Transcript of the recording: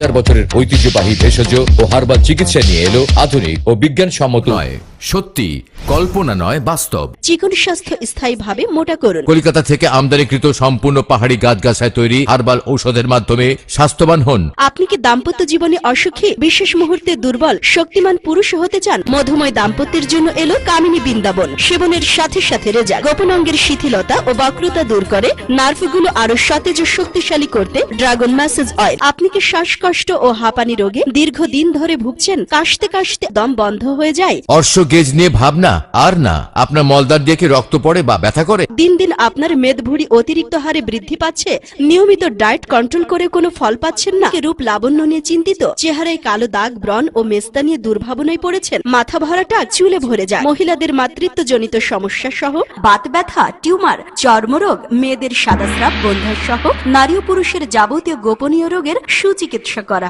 বছরের ঐতিহ্যবাহী ভেষজ ও হার্বাল চিকিৎসা নিয়ে এলো আধুনিক ও বিজ্ঞান সম্মত নয়। সত্যি কল্পনা নয় বাস্তব। চিকন স্বাস্থ্য স্থায়ীভাবে মোটা করুন। কলকাতা থেকে আমদানিকৃত সম্পূর্ণ পাহাড়ি গাছগাছায় তৈরি হার্বাল ঔষধের মাধ্যমে স্বাস্থ্যবান হন। আপনি কি দাম্পত্য জীবনে অসুখী বিশেষ মুহূর্তে দুর্বল শক্তিমান পুরুষ হতে চান? মধুময় দাম্পত্যের জন্য এলো কামিনী বৃন্দাবন। সেবনের সাথে সাথে রেজা গোপন অঙ্গের শিথিলতা ও বক্রতা দূর করে নার্ভগুলো আরও সতেজ শক্তিশালী করতে ড্রাগন ম্যাসেজ অয়েল। আপনি কি শ্বাসকষ্ট ও হাঁপানি রোগে দীর্ঘদিন ধরে ভুগছেন? কাশতে কাশতে দম বন্ধ হয়ে যায়। অর্শ গেজ নিয়ে ভাবনা, আর না, আপনার মলদার দিয়ে কি রক্ত পড়ে বা ব্যথা করে? দিন দিন আপনার মেদভুড়ি অতিরিক্ত হারে বৃদ্ধি পাচ্ছে। নিয়মিত ডায়েট কন্ট্রোল করে কোনো ফল পাচ্ছেন না। রূপ লাবণ্য নিয়ে চিন্তিত। চেহারায় কালো দাগ, ব্রণ ও মেস্তা নিয়ে দুর্ভাবনায় পড়েছেন। মাথা ভরাটা চুলে ভরে যায়। মহিলাদের মাতৃত্বজনিত সমস্যা সহ বাত ব্যথা, টিউমার, চর্মরোগ, মেয়েদের সাদাস্রাব বন্ধার সহ নারী ও পুরুষের যাবতীয় গোপনীয় রোগের সুচিকিৎসা করা।